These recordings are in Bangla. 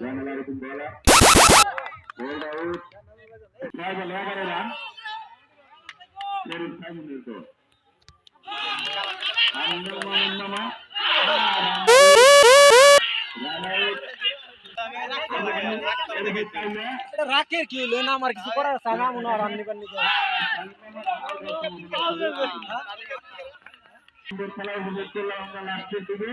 জানালা এরকম বলা বোল্ড আউট ছয় বলে এগারো রান শরীফ ছয় মিনিট আনন্দ মামা রান আউট এদিকে চাইলে রাখে কি হইল না আমার কিছু করার আছে না মনে হয় রান্নি খেলা উপভোগ করলাম আমরা লাস্টের দিকে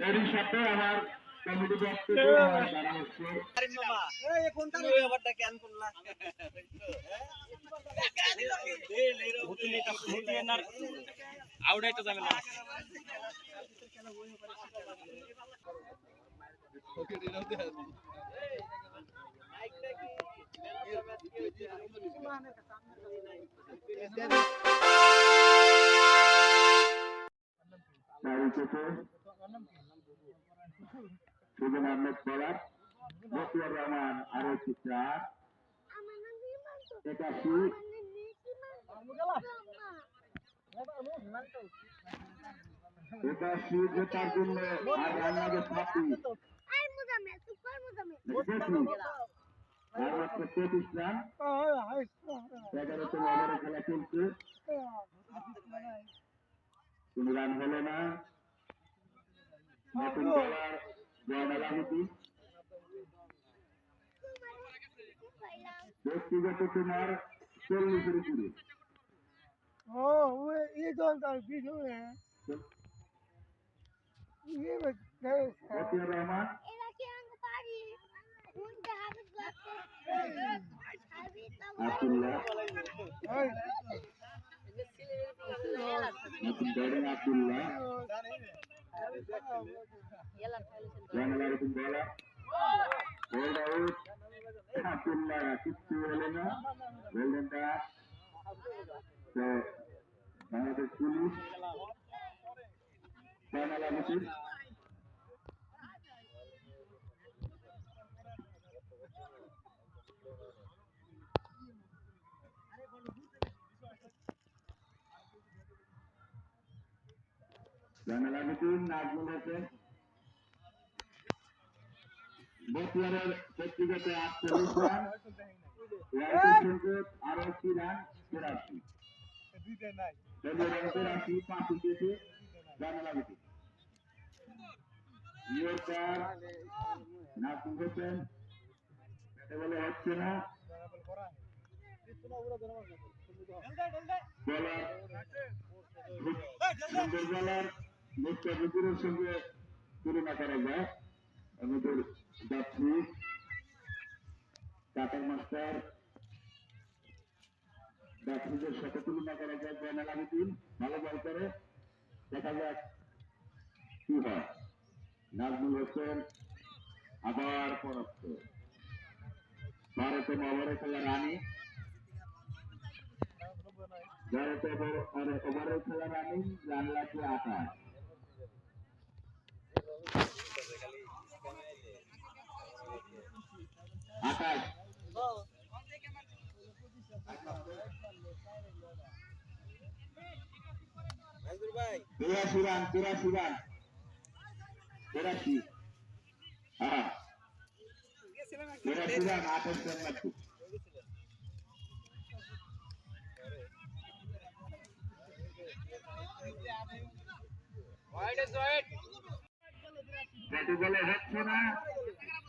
এরই সাথে আমার কমিটি আমার জানা হচ্ছে। আউটাইতে যাবে না তার উইকেটে সুজন আহমেদ বলার মতিয়ার রহমান আরও একটি একাশি। একাশি জেতার জন্য আর রান লাগে ছাব্বিশ দেখি আর রান। এগারোতম খেলা চলছে। রান হলো না। নতুন বলার জয়নাল আহুতি ব্যক্তিগত তোমার চল্লিশের উপরে ও ये तो का वीडियो है ये बताओ মতিয়ার রহমান আব্দুল্লাহ নতুন বলা। বোল্ড আউট আব্দুল্লাহ কিচ্ছু হলো না। গোল্ডেন আবেদিন নাজমুল হোসেন। বসিয়ারের ব্যক্তিগত আটচল্লিশ রান আরও একটি রান রান তেরাশি পাঁচ উইকেটে জয়নাল আবেদিন ইয়র্কার নাজমুল হোসেন ব্যাটে বলে হচ্ছে না। সুন্দর বলার মুস্তাফিজুরের সঙ্গে তুলনা করা যায়। আমাদের যাত্রী কাটার মাস্টার যাত্রীদের সাথে তুলনা করা যায় জয়নাল আবেদিন ভালো বল করে। দেখা যাক কি হয়। নাজমুল হোসেন আবার পরাস্ত। ভারতে ওভারে খেলা রানী। আঠাশ তিরাশি রান তিরাশি রান। তিরাশি হ্যাঁ তিরাশি রান আঠাশ রান লাগবে ব্যাটে বলে হচ্ছে না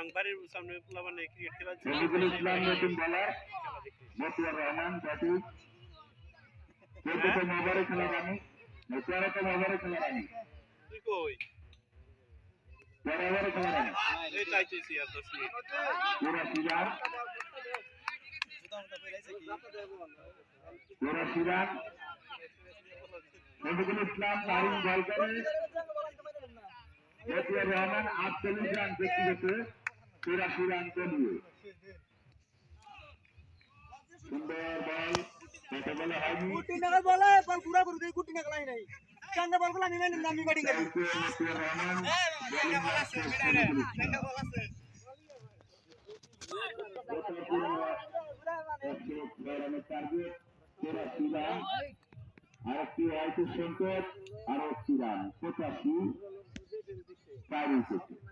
আংবাড়ির সামনে পোলা মানে ক্রিকেট খেলা। রফিকুল ইসলাম নতুন বলার মতিয়ার রহমান ব্যাটিং চোদ্দতম ওভারে খেলা রানি তেরোতম ওভারে খেলা রানি তুই কই? তেরো খেলা রানি এই চাইতেছি আর দশ মিনিট। চুরাশি রান চুরাশি রান রফিকুল ইসলাম দারুণ বল করে মতিয়ার রহমান আটচল্লিশ রান ব্যক্তিগত চুরাশি রান করিয়ে সুন্দর বল ব্যাটে বলে হয়নি। গুটি নাগাল বলে বল পুরা করে দেই গুটি নাগাল আই নাই। চাঙ্গা বলগুলো আমি মেনে নামি ব্যাটিং করি বোলিং আরেকটি সংকট রান পঁচাশি চার উইকেটে। শহীদুল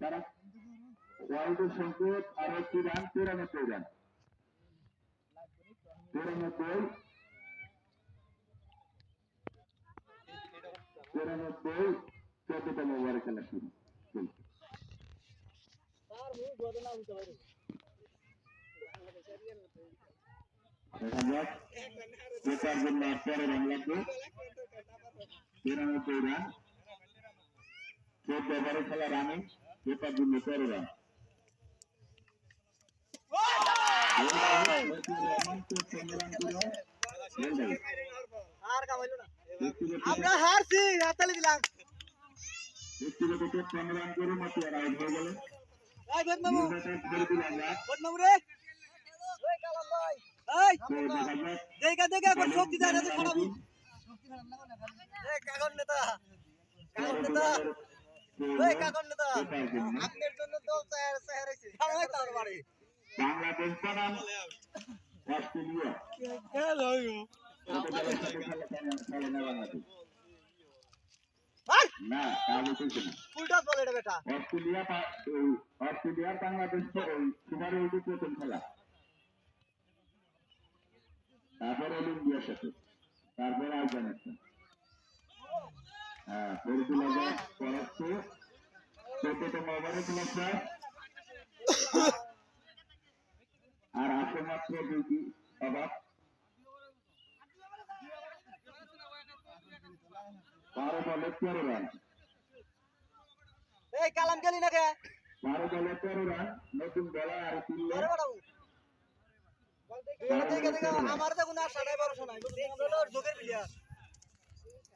তারা ওয়াইডের সংকেত আর একটি রান তিরানব্বই রান। তিরানব্বই। তিরানব্বই। চোদ্দতম ওভারে খেলা শুরু। দেখা যাক জেতার জন্য আর পরে রান তিরানব্বই রান। চোদ্দ ওভারে খেলা রানে। জেতার জন্য তেরো রান আর কামাইলো না আমরা হারছি হাততালি দিলাম। ব্যক্তিগত রান করে মতো আর আউট হয়ে গেল দেখা দেখা এখন শক্তি না তো কাগজ নেতা কাগজ নেতা কাগজ নেতা। জেতার জন্য আপনার জন্য দল চেহারা চেহারা হইছে খাওয়াই তার বাড়ি। বাংলাদেশ বনাম অস্ট্রেলিয়া। না উল্টা বলে এটা বেটা। অস্ট্রেলিয়া পা- অস্ট্রেলিয়ার বাংলাদেশ এই সুপার ওয়ার্ল্ডের প্রথম খেলা। তারপর হলো ইন্ডিয়ার সাথে। তারপর আফগানিস্তান হ্যাঁ পরিচালনা করাচ্ছে চোদ্দতম ওভারে খেলা আর আছে মাত্র দুইটি অভাব বারো বলে তেরো রান এই কালাম গেলি না কে বারো বলে তেরো রান নতুন বলা আর আরে দেখে আমার তো কোনো আশা নাই ভরসা নাই বুঝলি? যোগের প্লেয়ার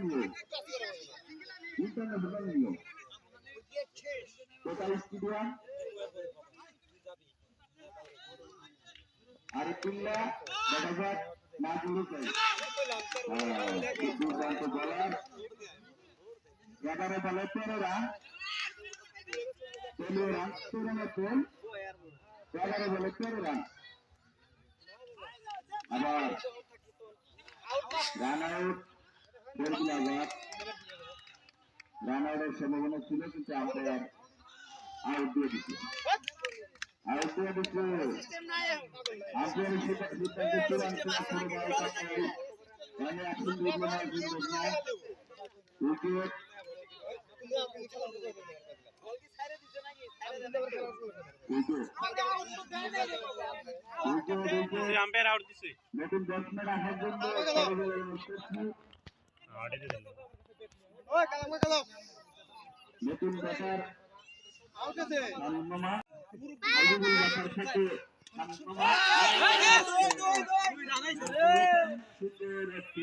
নিয়ম ইন্টারন্যাশনাল নিয়ম টোটাল স্টুডিয়াম আর তুল্লা দেখা যাক না দিলে চাই দুর্দান্ত বলার এগারো বলে তেরো রান তেরো রান তিরানব্বই এগারো বলে তেরো রান আবার রান আউট ফেরগুল আজাদ রান আউটের সম্ভাবনা ছিল কিন্তু আম্পায়ার আউট দিয়ে দিচ্ছে আউট দিয়ে দিচ্ছে আম্পায়ারের সিদ্ধান্ত চূড়ান্ত করে বল করতে রানে অ্যাকশন দেখবে না দেখবে না wicket wicket wicket wicket umpire out দিছে নতুন ব্যাটসম্যান আসার সুন্দর একটি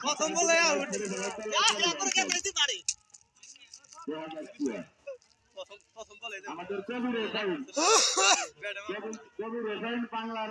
প্রথম বলে আউট আমাদের কবির রেসাইন বাংলার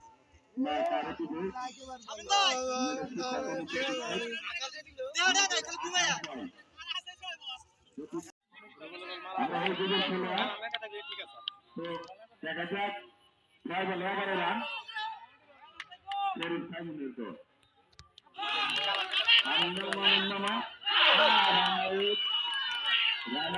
দেখা যাক ছয় বলে এগারো রান শরীফ সাইমুলের দল আনন্দমা আনন্দমা রান আউট রান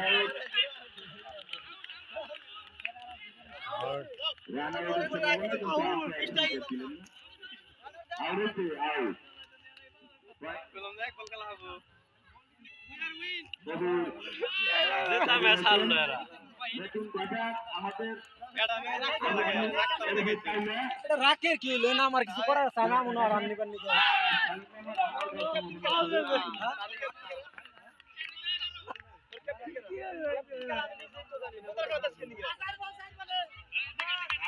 রাকের কি হইল না আমার কিছু করার আছে মনে হয় রান্নি বান্নি করে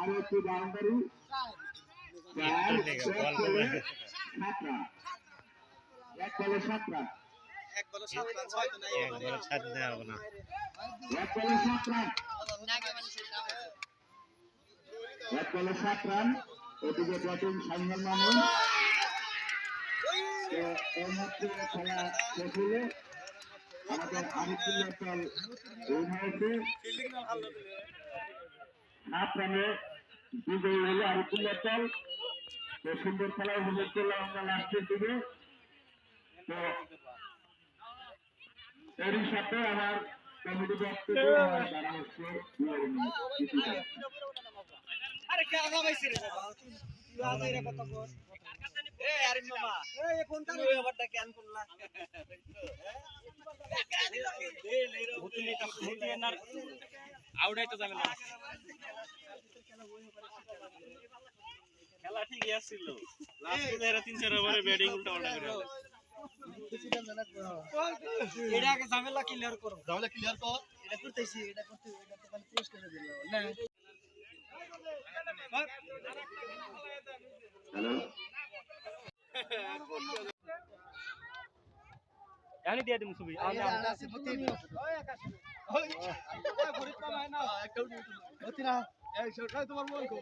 আর একটু বাউন্ডারি এক বলে সাত রান এক বলে সাত রান এক বলে সাত রান ছয় তো নাই। এক বলে সাত রান এক বলে সাত রান ওদিকে ব্যাটিং সাইমন মামুন তো খেলা শেষ হলো আমাদের আরিফুল্লাহ দল এই হয়েছে সাত রানে বিজয়ী হলো আরিফুল্লাহ দল তো সুন্দর খেলা উপভোগ করলাম আমরা লাস্টের দিকে। তো এরই সাথে আমার কমিটি হচ্ছে আরে রে বাবা তুই আজ এর এ আরে মামা। এ কেন করলা। লেরো যাবে না। খেলা ঠিকই আসছিল লাস্টে এরা তিন চার ওভারে ব্যাটিং উল্টা পাল্টা করে। ঝামেলা ক্লিয়ার ঝামেলা ক্লিয়ার এটা করতেছি এটা করতে এটা তো মানে পুরস্কার দিল না না এই সরকার তোমার মন কো